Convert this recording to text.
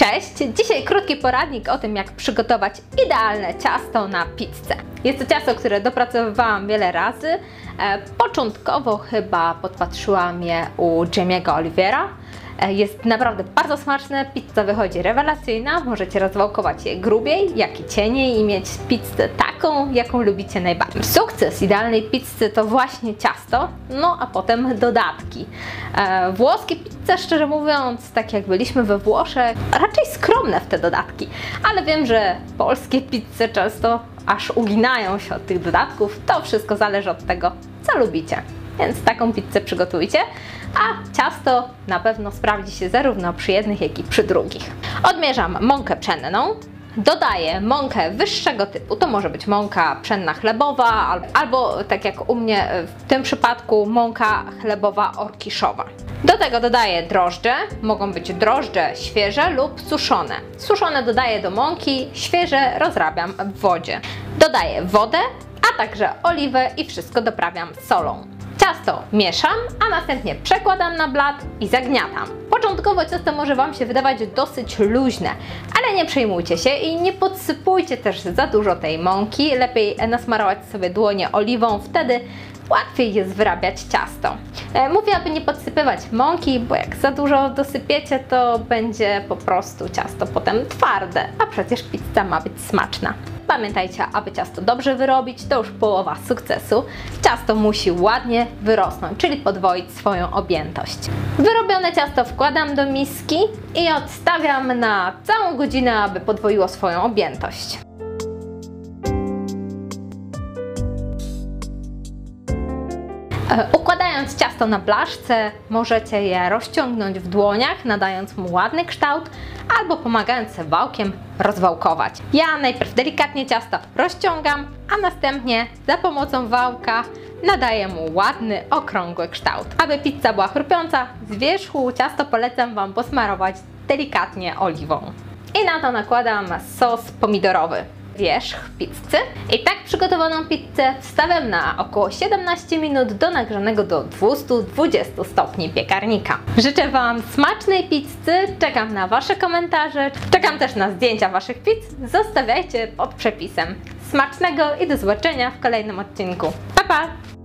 Cześć! Dzisiaj krótki poradnik o tym, jak przygotować idealne ciasto na pizzę. Jest to ciasto, które dopracowywałam wiele razy. E, początkowo chyba podpatrzyłam je u Jamie'ego Olivera. E, Jest naprawdę bardzo smaczne, pizza wychodzi rewelacyjna, możecie rozwałkować je grubiej, jak i cieniej i mieć pizzę taką, jaką lubicie najbardziej. Sukces idealnej pizzy to właśnie ciasto, no a potem dodatki. E, włoskie pizze, szczerze mówiąc, tak jak byliśmy we Włoszech, raczej skromne w te dodatki, ale wiem, że polskie pizze często aż uginają się od tych dodatków. To wszystko zależy od tego, co lubicie. Więc taką pizzę przygotujcie, a ciasto na pewno sprawdzi się zarówno przy jednych, jak i przy drugich. Odmierzam mąkę pszenną, Dodaję mąkę wyższego typu, to może być mąka pszenna chlebowa, al- albo tak jak u mnie w tym przypadku mąka chlebowa orkiszowa. Do tego dodaję drożdże, mogą być drożdże świeże lub suszone. Suszone dodaję do mąki, świeże rozrabiam w wodzie. Dodaję wodę, a także oliwę i wszystko doprawiam solą. Ciasto mieszam, a następnie przekładam na blat i zagniatam. Początkowo ciasto może Wam się wydawać dosyć luźne, ale nie przejmujcie się i nie podsypujcie też za dużo tej mąki. Lepiej nasmarować sobie dłonie oliwą, wtedy łatwiej jest wyrabiać ciasto. E, Mówię, aby nie podsypywać mąki, bo jak za dużo dosypiecie, to będzie po prostu ciasto potem twarde, a przecież pizza ma być smaczna. Pamiętajcie, aby ciasto dobrze wyrobić, to już połowa sukcesu. Ciasto musi ładnie wyrosnąć, czyli podwoić swoją objętość. Wyrobione ciasto wkładam do miski i odstawiam na całą godzinę, aby podwoiło swoją objętość. Układając ciasto na blaszce, możecie je rozciągnąć w dłoniach, nadając mu ładny kształt, albo pomagając sobie wałkiem rozwałkować. Ja najpierw delikatnie ciasto rozciągam, a następnie za pomocą wałka nadaję mu ładny, okrągły kształt. Aby pizza była chrupiąca, z wierzchu ciasto polecam Wam posmarować delikatnie oliwą. I na to nakładam sos pomidorowy wierzch pizzy. I tak przygotowaną pizzę wstawiam na około 17 minut do nagrzanego do 220 stopni piekarnika. Życzę Wam smacznej pizzy, czekam na Wasze komentarze, czekam też na zdjęcia Waszych pizz, zostawiajcie pod przepisem. Smacznego i do zobaczenia w kolejnym odcinku. Pa pa!